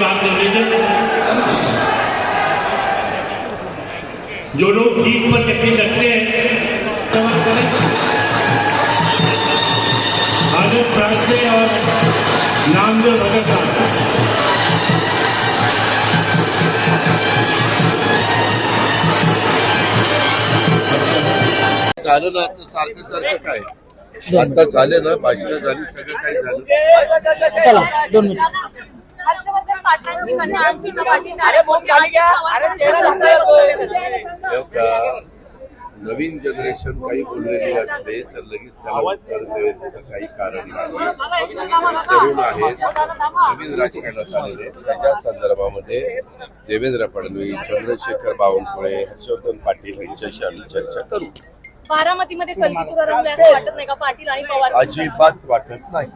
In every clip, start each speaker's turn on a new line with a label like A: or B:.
A: बात चल रही थी जो लोग जीत पर यकीन रखते हैं समझ करें आनंद प्रांते और नामदेव भगत का
B: झालं ना आता सारखं सारखं काय आता झाले ना भाषण झाली सगळं काही झालं.
C: चला दोन मिनिट.
D: हर्षवर्धन पाटलांची कन्या अंकिता पाटील.
B: तेव्हा का? नवीन जनरेशन काही बोललेली असते तर लगेच त्याला उत्तर देण्याचं काही कारण नाही. तरुण आहेत. नवीन राजकारणात आलेले त्याच्या संदर्भामध्ये देवेंद्र फडणवीस चंद्रशेखर बावनकुळे हर्षवर्धन पाटील यांच्याशी आम्ही चर्चा करू.
D: बारामतीमध्ये कलगीतुरा रंगले असं वाटत नाही का? पाटील आणि पवार
B: अजिबात वाटत नाही.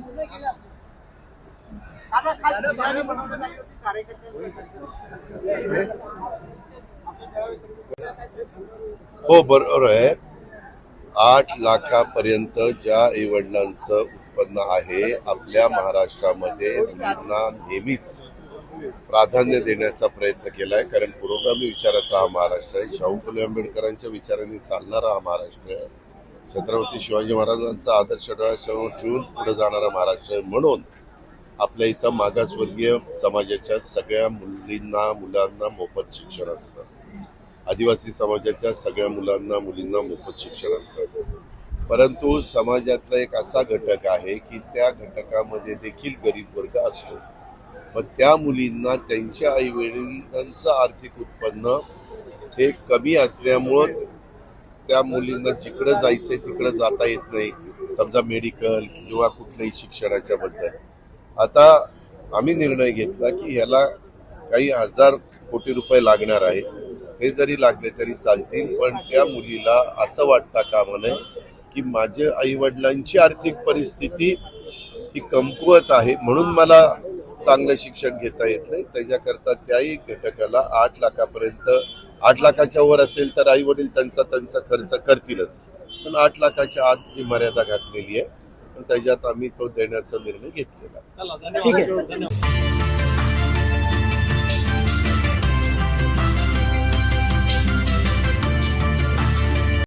B: हो बरोबर आहे. आठ लाखापर्यंत ज्या आईवडिलांचं उत्पन्न आहे आपल्या महाराष्ट्रामध्ये मुलींना नेहमीच प्राधान्य देण्याचा प्रयत्न केला आहे कारण पुरोगामी विचाराचा हा महाराष्ट्र आहे. शाहू फुले आंबेडकरांच्या विचारांनी चालणारा हा महाराष्ट्र आहे. छत्रपती शिवाजी महाराजांचा आदर्श डोळ्यासमोर ठेवून पुढे जाणारा महाराष्ट्र आहे म्हणून आपल्या इथं मागासवर्गीय समाजाच्या सगळ्या मुलींना मुलांना मोफत शिक्षण असतं. आदिवासी समाजाच्या सगळ्या मुलांना मुलींना मोफत शिक्षण असतं. परंतु समाजातला एक असा घटक आहे की त्या घटकामध्ये देखील गरीब वर्ग असतो. मग त्या मुलींना त्यांच्या आई वडिलांचं आर्थिक उत्पन्न हे कमी असल्यामुळं त्या मुलींना जिकडं जायचंय तिकडं जाता येत नाही. समजा मेडिकल किंवा कुठल्याही शिक्षणाच्या बद्दल. आता आम्ही निर्णय घेतला की ह्याला काही हजार कोटी रुपये लागणार आहे. हे जरी लागले तरी चालतील पण त्या मुलीला असं वाटता कामा नये की माझ्या आई वडिलांची आर्थिक परिस्थिती ही कमकुवत आहे म्हणून मला चांगलं शिक्षण घेता येत नाही. त्याच्याकरता त्याही घटकाला आठ लाखापर्यंत आठ लाखाच्या वर असेल तर आई वडील त्यांचा त्यांचा खर्च करतीलच. पण आठ लाखाच्या आत जी मर्यादा घातलेली आहे पण त्याच्यात आम्ही तो देण्याचा निर्णय घेतलेला आहे.
C: ठीक आहे.